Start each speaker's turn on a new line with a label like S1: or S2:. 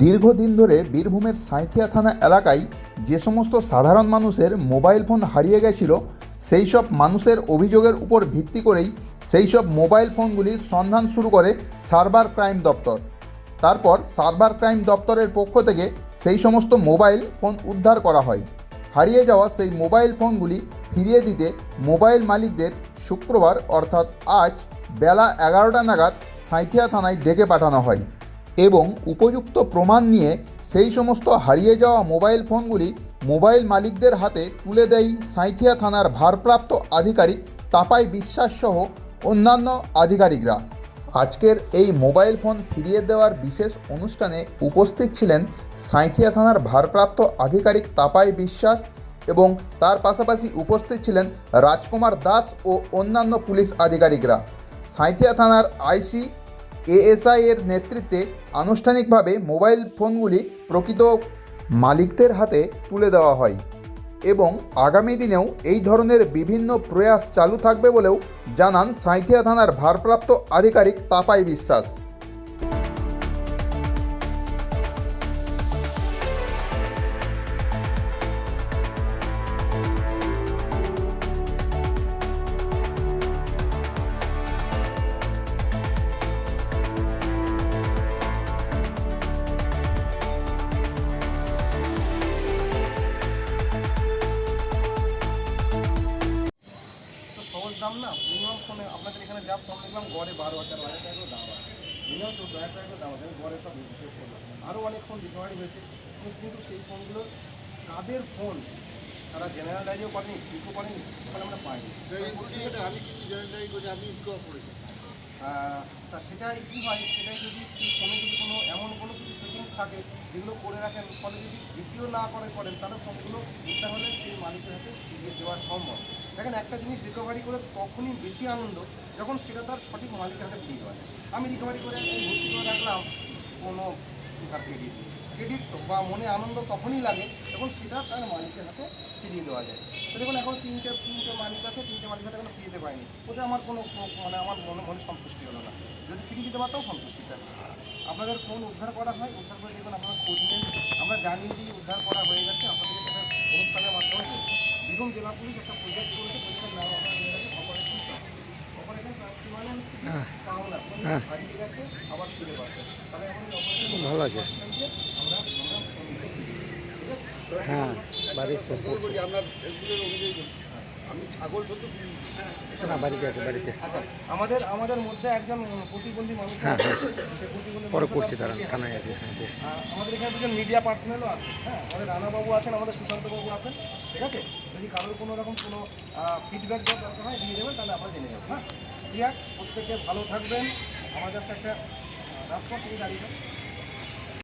S1: দীর্ঘদিন ধরে বীরভূমের সাঁইথিয়া থানা এলাকায় যে সমস্ত সাধারণ মানুষের মোবাইল ফোন হারিয়ে গেছিল, সেই সব মানুষের অভিযোগের উপর ভিত্তি করেই সেই সব মোবাইল ফোনগুলির সন্ধান শুরু করে সার্ভার ক্রাইম দপ্তর। তারপর সার্ভার ক্রাইম দপ্তরের পক্ষ থেকে সেই সমস্ত মোবাইল ফোন উদ্ধার করা হয়। হারিয়ে যাওয়া সেই মোবাইল ফোনগুলি ফিরিয়ে দিতে মোবাইল মালিকদের শুক্রবার, অর্থাৎ আজ, বেলা এগারোটা নাগাদ সাঁইথিয়া থানায় ডেকে পাঠানো হয়। এবং উপযুক্ত প্রমাণ নিয়ে সেই সমস্ত হারিয়ে যাওয়া মোবাইল ফোনগুলি মোবাইল মালিকদের হাতে তুলে দেয় সাঁইথিয়া থানার ভারপ্রাপ্ত আধিকারিক তাপাই বিশ্বাস সহ অন্যান্য আধিকারিকরা। আজকের এই মোবাইল ফোন ফিরিয়ে দেওয়ার বিশেষ অনুষ্ঠানে উপস্থিত ছিলেন সাঁইথিয়া থানার ভারপ্রাপ্ত আধিকারিক তাপাই বিশ্বাস এবং তার পাশাপাশি উপস্থিত ছিলেন রাজকুমার দাস ও অন্যান্য পুলিশ আধিকারিকরা। সাঁইথিয়া থানার আইসি এএসআই এর নেতৃত্বে আনুষ্ঠানিকভাবে মোবাইল ফোনগুলি প্রকৃত মালিকদের হাতে তুলে দেওয়া হয় এবং আগামী দিনেও এই ধরনের বিভিন্ন প্রয়াস চালু থাকবে বলেও জানান সাঁথিয়া থানার ভারপ্রাপ্ত আধিকারিক তাপাই বিশ্বাস।
S2: এখানে যা ফোন দেখলাম গড়ে বারো হাজার হাজার টাকা দাম আছে। মিনিমাম চোদ্দ হাজার টাকা দাম আছে আমি গড়ে সব হিসেব করলাম আরও অনেক ফোন রিকভারি হয়েছে। কিন্তু সেই ফোনগুলো কাদের ফোন তারা জেনারেল ডাইরিও করেনি ঠিকও করেনি ওখানে আমরা পাইনি।
S3: আমি কিন্তু জয়েন্টারি করি আমি ইনকম করেছি
S2: তা সেটাই কী হয় সেটাই যদি ফোনে যদি কোনো এমন কোনো কিছু সেটিংস থাকে যেগুলো করে রাখেন ফলে যদি দ্বিতীয় না করে করেন তাহলে ফোনগুলো হলে সেই মালিকের হাতে ফিরিয়ে দেওয়া সম্ভব। দেখেন, একটা জিনিস রিকভারি করে তখনই বেশি আনন্দ যখন সেটা তার সঠিক মালিকের হাতে ফিরিয়ে দেওয়া আমি রিকভারি করে ভর্তি করে রাখলাম, কোনো তার ক্রেডিট ক্রেডিট বা মনে আনন্দ তখনই লাগে যখন সেটা তার মালিকের হাতে ফিরিয়ে দেওয়া যায়। তো দেখুন, এখন তিনটে তিনটে মালিক আছে, তিনটে মালিক হাতে এখনও ফিরিয়ে পারিনি। ওতে আমার কোনো কোনো- মানে আমার মনে মনে সন্তুষ্টি হলো না। যদি ফিরিয়ে দিতে পারতাম সন্তুষ্টি থাকে আপনাদের ফোন উদ্ধার করা হয়, উদ্ধার করে দেখুন আপনারা খোঁজ নেন। আমরা জানি যে উদ্ধার করা হয়ে গেছে। আপনাদের অনুষ্ঠানের মাধ্যমে। বীরভূম জেলা পুলিশ একটা প্রজেক্ট করেছে প্রজেক্টের নাম অপারেশন অপারেশন মানে আবার ফিরে পাচ্ছে। তাহলে এখন
S4: ভালো আছে।
S2: আমরা
S4: হ্যাঁ। বাড়ির
S3: আমি ছাগল শুধু
S4: না বাড়িতে আছে বাড়িতে।
S2: আমাদের আমাদের মধ্যে একজন প্রতিবন্ধী মানুষ
S4: হ্যাঁ,
S2: প্রতিবন্ধী
S4: পরে করছি তারা থানায় আছে
S2: আমাদের এখানে দুজন মিডিয়া পার্সোনালও আছে হ্যাঁ? আমাদের রানাবাবু আছেন আমাদের সুশান্তবাবু আছেন ঠিক আছে? যদি কারোর কোনো রকম কোনো ফিডব্যাক দেওয়ার দরকার হয় দিয়ে দেবেন তাহলে আমরা জেনে যাব হ্যাঁ? ঠিক আছে প্রত্যেকে ভালো থাকবেন। কাছে একটা রাজপথ থেকে দাঁড়িয়ে